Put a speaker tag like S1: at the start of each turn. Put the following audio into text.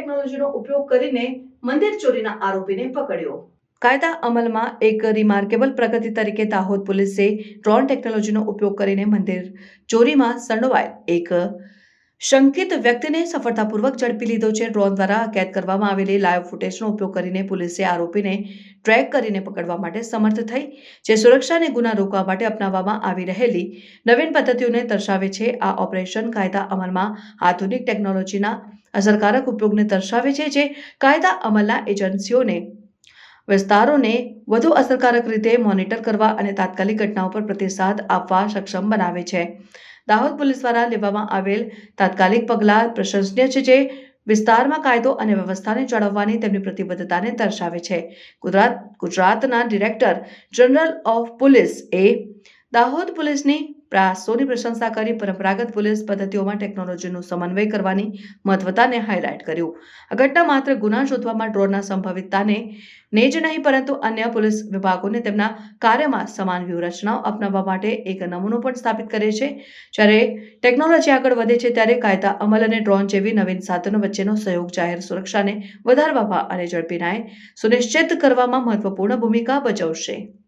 S1: ટેકનોલોજીનો ઉપયોગ કરીને મંદિર ચોરીના આરોપીને પકડ્યો. કાયદા અમલમાં એક રિમાર્કેબલ પ્રગતિ તરીકે દાહોદ પોલીસે ડ્રોન ટેકનોલોજીનો ઉપયોગ કરીને મંદિર ચોરીમાં સંડોવાયેલ એક શંકિત વ્યક્તિને સફળતાપૂર્વક ઝડપી લીધો છે. ડ્રોન દ્વારા કેદ કરવામાં આવેલી લાઈવ ફૂટેજનો ઉપયોગ કરીને પોલીસે આરોપીને ટ્રેક કરીને પકડવા માટે સમર્થ થઈ, જે સુરક્ષાને ગુના રોકવા માટે અપનાવવામાં આવી રહેલી નવીન પદ્ધતિઓને દર્શાવે છે. આ ઓપરેશન કાયદા અમલમાં આધુનિક ટેકનોલોજીના અસરકારક ઉપયોગને દર્શાવે છે, જે કાયદા અમલના એજન્સીઓને વિસ્તારોને વધુ અસરકારક રીતે મોનિટર કરવા અને તાત્કાલિક ઘટનાઓ પર પ્રતિસાદ આપવા સક્ષમ બનાવે છે. દાહોદ પોલીસ દ્વારા લેવામાં આવેલ તાત્કાલિક પગલાં પ્રશંસનીય છે જે વિસ્તારમાં કાયદો અને વ્યવસ્થાને જાળવવાની તેમની પ્રતિબદ્ધતાને દર્શાવે છે. ગુજરાત, ગુજરાતના ડિરેક્ટર જનરલ ઓફ પોલીસ એ દાહોદ પોલીસની પ્રયાસોની પ્રશંસા કરી પરંપરાગત પોલીસ પદ્ધતિઓમાં ટેકનોલોજીનું સમન્વય કરવાની મહત્વતાને હાઇલાઇટ કર્યું. આ ઘટના માત્ર ગુના શોધવામાં ડ્રોનના સંભવિતતાને ને જ નહીં, પરંતુ અન્ય પોલીસ વિભાગોને તેમના કાર્યમાં સમાન વ્યૂહરચનાઓ અપનાવવા માટે એક નમૂનો પણ સ્થાપિત કરે છે. જ્યારે ટેકનોલોજી આગળ વધે છે, ત્યારે કાયદા અમલ અને ડ્રોન જેવી નવીન સાધનો વચ્ચેનો સહયોગ જાહેર સુરક્ષાને વધારવામાં અને ઝડપી સુનિશ્ચિત કરવામાં મહત્વપૂર્ણ ભૂમિકા ભજવશે.